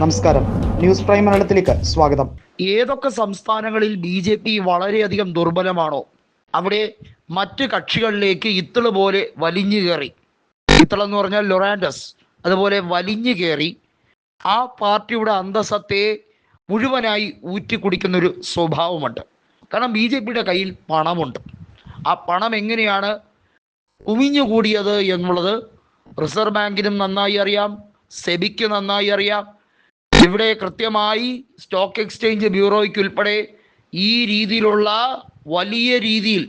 നമസ്കാരം. News prime മലയാളത്തിലേക്ക് സ്വാഗതം. ഏതൊക്കെ സംസ്ഥാനങ്ങളിൽ ബി ജെ പി വളരെയധികം ദുർബലമാണോ? അവിടെ മറ്റ് കക്ഷികളിലേക്ക് ഇത്തൾ പോലെ വലിഞ്ഞു കയറി. ഇത്തിളെന്ന് പറഞ്ഞാൽ ലൊറാൻഡസ് അതുപോലെ വലിഞ്ഞു കയറി. ആ പാർട്ടിയുടെ അന്തസ്സത്തെ മുഴുവനായി ഊറ്റി കുടിക്കുന്നൊരു സ്വഭാവമുണ്ട്. കാരണം ബി ജെ പിയുടെ കയ്യിൽ പണമുണ്ട്. ആ പണം എങ്ങനെയാണ് കുമിഞ്ഞുകൂടിയത് എന്നുള്ളത് റിസർവ് ബാങ്കിനും നന്നായി അറിയാം സെബിക്ക് നന്നായി അറിയാം ഇവിടെ കൃത്യമായി സ്റ്റോക്ക് എക്സ്ചേഞ്ച് ബ്യൂറോയ്ക്ക് ഉൾപ്പെടെ ഈ രീതിയിലുള്ള വലിയ രീതിയിൽ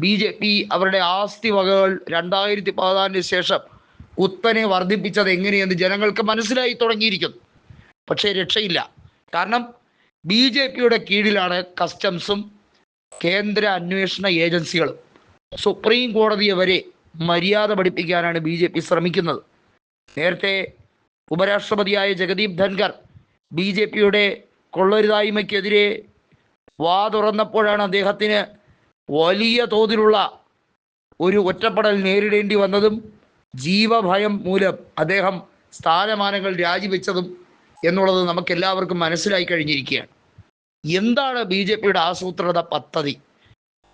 ബി ജെ പി അവരുടെ ആസ്തി വകകൾ രണ്ടായിരത്തി പതിനാലിന് ശേഷം കുത്തനെ വർദ്ധിപ്പിച്ചത് എങ്ങനെയെന്ന് ജനങ്ങൾക്ക് മനസ്സിലായി തുടങ്ങിയിരിക്കുന്നു. പക്ഷേ രക്ഷയില്ല. കാരണം ബി ജെ പിയുടെ കീഴിലാണ് കസ്റ്റംസും കേന്ദ്ര അന്വേഷണ ഏജൻസികളും. സുപ്രീം കോടതിയെ വരെ മര്യാദ പഠിപ്പിക്കാനാണ് ബി ശ്രമിക്കുന്നത്. നേരത്തെ ഉപരാഷ്ട്രപതിയായ ജഗദീപ് ധൻഖർ ബി ജെ പിയുടെ കൊള്ളരുതായ്മയ്ക്കെതിരെ വാ തുറന്നപ്പോഴാണ് അദ്ദേഹത്തിന് വലിയ തോതിലുള്ള ഒരു ഒറ്റപ്പെടൽ നേരിടേണ്ടി വന്നതും ജീവഭയം മൂലം അദ്ദേഹം സ്ഥാനമാനങ്ങൾ രാജിവെച്ചതും എന്നുള്ളത് നമുക്ക് എല്ലാവർക്കും മനസ്സിലായി കഴിഞ്ഞിരിക്കുകയാണ്. എന്താണ് ബി ജെ പിയുടെ ആസൂത്രിത പദ്ധതി?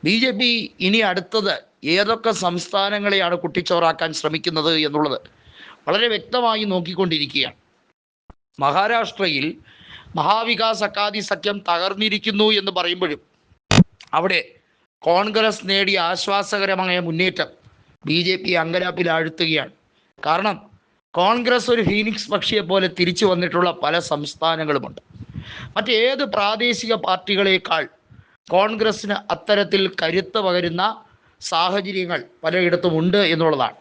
ബി ജെ പി ഇനി അടുത്തത് ഏതൊക്കെ സംസ്ഥാനങ്ങളെയാണ് കുട്ടിച്ചോറാക്കാൻ ശ്രമിക്കുന്നത് എന്നുള്ളത് വളരെ വ്യക്തമായി നോക്കിക്കൊണ്ടിരിക്കുകയാണ്. മഹാരാഷ്ട്രയിൽ മഹാവികാസ് അക്കാദി സഖ്യം തകർന്നിരിക്കുന്നു എന്ന് പറയുമ്പോഴും അവിടെ കോൺഗ്രസ് നേടിയ ആശ്വാസകരമായ മുന്നേറ്റം ബി ജെ പി അങ്കലാപ്പിൽ ആഴ്ത്തുകയാണ്. കാരണം കോൺഗ്രസ് ഒരു ഫീനിക്സ് പക്ഷിയെ പോലെ തിരിച്ചു വന്നിട്ടുള്ള പല സംസ്ഥാനങ്ങളുമുണ്ട്. മറ്റേത് പ്രാദേശിക പാർട്ടികളേക്കാൾ കോൺഗ്രസ്സിന് അത്തരത്തിൽ കരുത്ത് പകരുന്ന സാഹചര്യങ്ങൾ പലയിടത്തും ഉണ്ട് എന്നുള്ളതാണ്.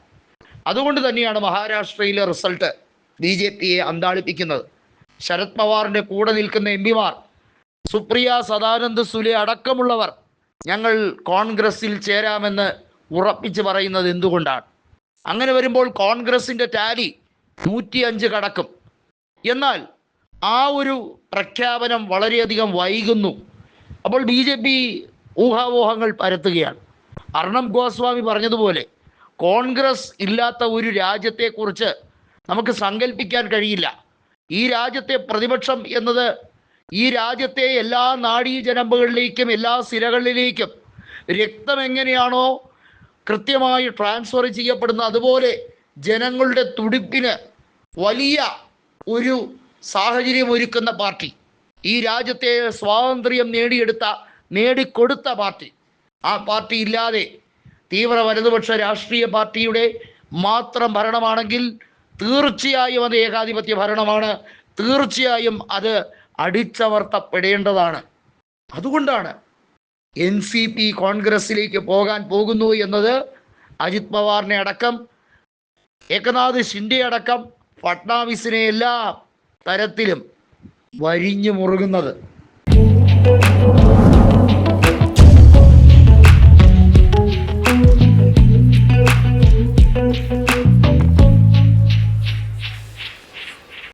അതുകൊണ്ട് തന്നെയാണ് മഹാരാഷ്ട്രയിലെ റിസൾട്ട് ബി ജെ പിയെ അന്താളിപ്പിക്കുന്നത്. ശരത് പവാറിന്റെ കൂടെ നിൽക്കുന്ന എം പിമാർ സുപ്രിയ സദാനന്ദ് സുലെ അടക്കമുള്ളവർ ഞങ്ങൾ കോൺഗ്രസിൽ ചേരാമെന്ന് ഉറപ്പിച്ച് പറയുന്നത് എന്തുകൊണ്ടാണ്? അങ്ങനെ വരുമ്പോൾ കോൺഗ്രസിന്റെ ടാലി നൂറ്റിയഞ്ച് കടക്കും. എന്നാൽ ആ ഒരു പ്രഖ്യാപനം വളരെയധികം വൈകുന്നു. അപ്പോൾ ബി ജെ പി ഊഹാവോഹങ്ങൾ പരത്തുകയാണ്. അർണബ് ഗോസ്വാമി പറഞ്ഞതുപോലെ കോൺഗ്രസ് ഇല്ലാത്ത ഒരു രാജ്യത്തെക്കുറിച്ച് നമുക്ക് സങ്കല്പിക്കാൻ കഴിയില്ല. ഈ രാജ്യത്തെ പ്രതിപക്ഷം എന്നത് ഈ രാജ്യത്തെ എല്ലാ നാഡീജനമ്പുകളിലേക്കും എല്ലാ സിരകളിലേക്കും രക്തം എങ്ങനെയാണോ കൃത്യമായി ട്രാൻസ്ഫർ ചെയ്യപ്പെടുന്ന അതുപോലെ ജനങ്ങളുടെ തുടിപ്പിന് വലിയ ഒരു സാഹചര്യം ഒരുക്കുന്ന പാർട്ടി. ഈ രാജ്യത്തെ സ്വാതന്ത്ര്യം നേടിയെടുത്ത നേടിക്കൊടുത്ത പാർട്ടി. ആ പാർട്ടി ഇല്ലാതെ തീവ്ര വലതുപക്ഷ രാഷ്ട്രീയ പാർട്ടിയുടെ മാത്രം ഭരണമാണെങ്കിൽ തീർച്ചയായും അത് ഏകാധിപത്യ ഭരണമാണ്. തീർച്ചയായും അത് അടിച്ചമർത്തപ്പെടേണ്ടതാണ്. അതുകൊണ്ടാണ് എൻ സി പി കോൺഗ്രസിലേക്ക് പോകാൻ പോകുന്നു എന്നത് അജിത് പവാറിനെ അടക്കം ഏകനാഥ് ഷിൻഡെ അടക്കം ഫട്നാവിസിനെ എല്ലാ തരത്തിലും വരിഞ്ഞു മുറുകുന്നത്.